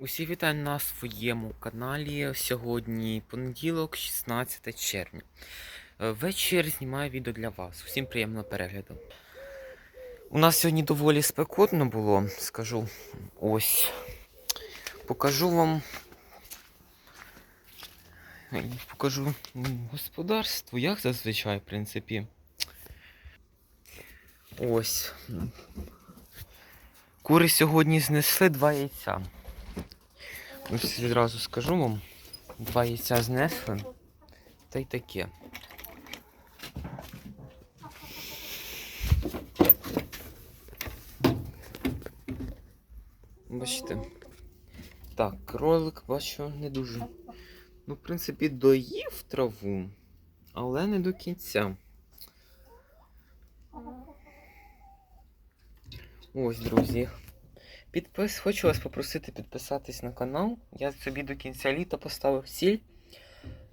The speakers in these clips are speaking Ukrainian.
Усі вітаю на своєму каналі. Сьогодні понеділок, 16 червня. Е, Вечір знімаю відео для вас. Усім приємного перегляду. У нас сьогодні доволі спекотно було, скажу. Ось. Покажу вам. е, Покажу господарство, як зазвичай, в принципі. Ось. Кури сьогодні знесли два яйця. Ось відразу скажу вам. Два яйця знесли. Та й таке. Бачите. Так, кролик бачу не дуже. Ну, в принципі, доїв траву, але не до кінця. Ось, друзі. Підпис... Хочу вас попросити підписатись на канал. Я собі до кінця літа поставив ціль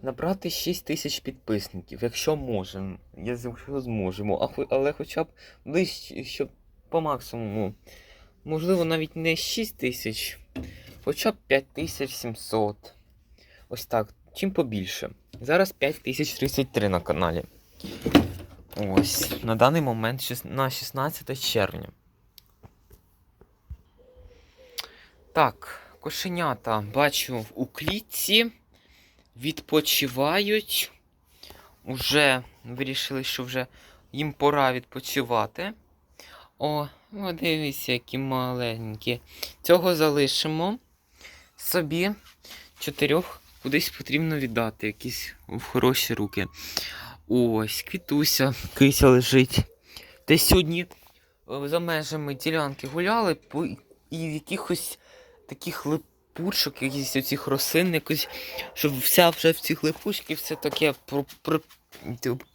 набрати 6 тисяч підписників, якщо можемо. Якщо зможемо. Але хоча б ближче, щоб по максимуму. Можливо, навіть не 6 тисяч, хоча б 5700. Ось так. Чим побільше. Зараз 5033 на каналі. Ось. На даний момент на 16 червня. Так, кошенята бачу у клітці. Відпочивають. Уже вирішили, що вже їм пора відпочивати. О, о, дивіться, які маленькі. Цього залишимо собі. Чотирьох кудись потрібно віддати, якісь в хороші руки. Ось, квітуся, кися лежить. Десь сьогодні е, за межами ділянки гуляли і в якихось таких липучок, якісь оцих рослин, якось, щоб вся вже в цих липучках все таке про, про,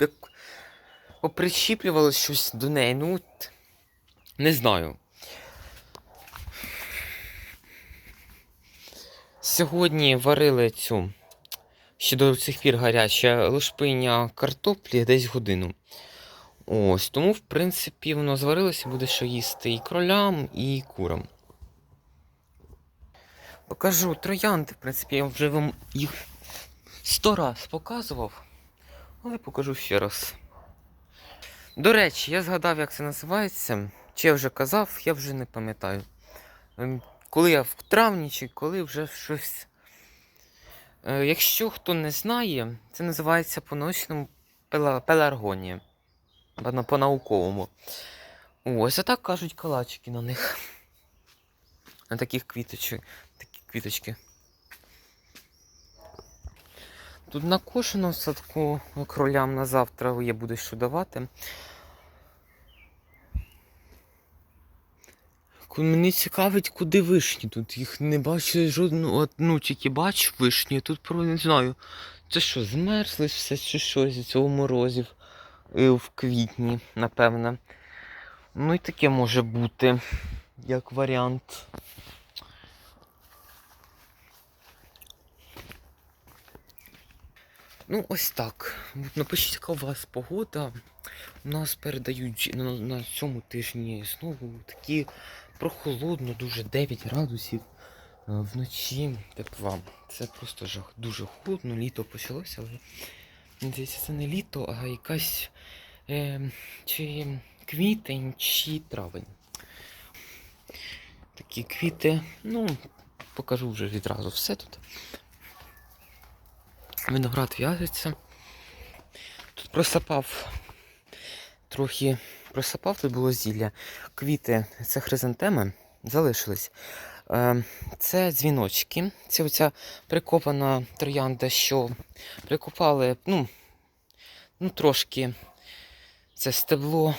як попричіплювалося щось до неї. Ну, не знаю. Сьогодні варили цю ще до цих пір гаряче лушпиня картоплі десь годину. Ось, тому, в принципі, воно зварилося, буде що їсти і кролям, і курам. Покажу троянди, в принципі, я вже вам їх сто раз показував, але покажу ще раз. До речі, я згадав, як це називається. Чи я вже казав, я вже не пам'ятаю. Ем, Коли я в травні, чи коли вже щось. Е, Якщо хто не знає, це називається по-научному пеларгонія. По-науковому. Ось, а так кажуть калачики на них. На таких квіточок. Квіточки. Тут накошено в садку кролям на завтра я буду що давати. Мені цікавить, куди вишні тут. Їх не бачу жодну. От, ну, тільки бачу вишні, тут про не знаю. Це що, змерзли все чи що з цього морозів Е, в квітні, напевне. Ну і таке може бути, як варіант. Ну, ось так. Напишіть, яка у вас погода. У нас передають на, на цьому тижні знову такі прохолодно, дуже 9 градусів. е, Вночі тепла. Це просто жах. Дуже холодно, літо почалося, але здається, це не літо, а якась е, чи квітень, чи травень. Такі квіти. Ну, покажу вже відразу все тут. Виноград в'яжеться. Тут просапав трохи просапав, тут було зілля. Квіти, це хризантеми, залишились. Е, Це дзвіночки. Це оця прикопана троянда, що прикопали, ну, ну трошки це стебло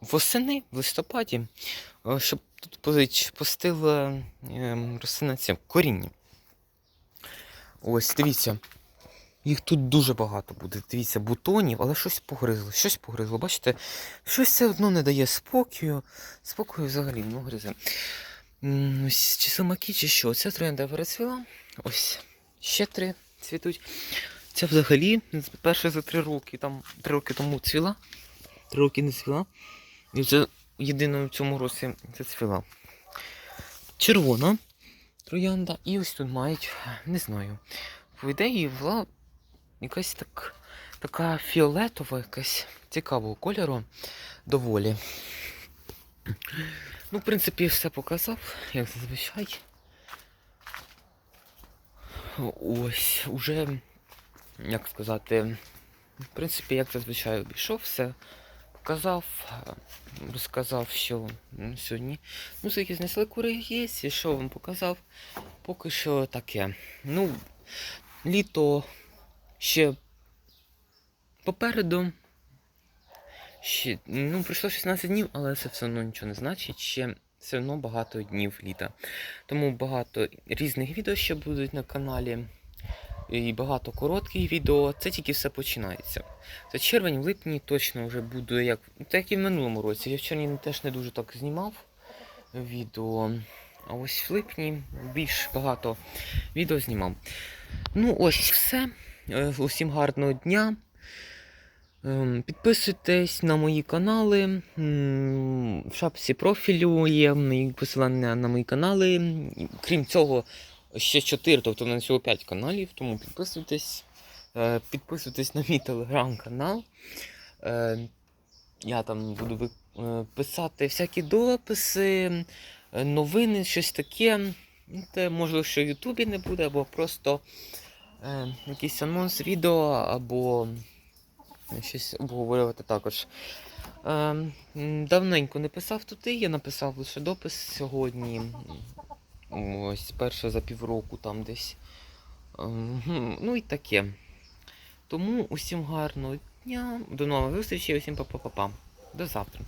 восени, в листопаді, е, щоб тут позич- пустила е, рослина коріння. Ось, дивіться. Їх тут дуже багато буде. Дивіться, бутонів, але щось погризло. Щось погризло. Бачите, щось все одно не дає спокою. Спокою взагалі ну, гризе. Ось чи самаки, чи що. Ця троянда перецвіла. Ось ще три цвітуть. Ця взагалі перше за три роки, там три роки тому цвіла. Три роки не цвіла. І це єдине в цьому році зацвіла. Червона. Троянда. І ось тут мають, не знаю. По ідеї була якась так, така фіолетова, якась цікавого кольору доволі. Ну, в принципі, все показав, як зазвичай. Ось, уже, як сказати, в принципі, як зазвичай обійшов, все показав, е, розказав, що м, сьогодні музики знесли кури і що вам показав. Поки що таке. Ну, літо ще попереду. Ще, ну, пройшло 16 днів, але це все одно нічого не значить. Ще все одно багато днів літа. Тому багато різних відео ще будуть на каналі. І багато коротких відео. Це тільки все починається. Це червень, в липні точно вже буду як. Так і в минулому році. Я в червні теж не дуже так знімав відео. А ось в липні більш багато відео знімав. Ну, ось все. Е, Усім гарного дня. Ем, Підписуйтесь на мої канали. В шапці профілю є посилання на мої канали. Крім цього, ще 4, тобто мене всього 5 каналів, тому підписуйтесь. Е, Підписуйтесь на мій телеграм-канал. Е, Я там буду е, писати всякі дописи, новини, щось таке. Те, можливо, що в Ютубі не буде, або просто якийсь анонс відео, або щось обговорювати також. Давненько не писав тут, я написав лише допис сьогодні. Ось перше за півроку там десь. Ем, Ну і таке. Тому усім гарного дня, до нових зустрічей, усім па-па-па-па. До завтра.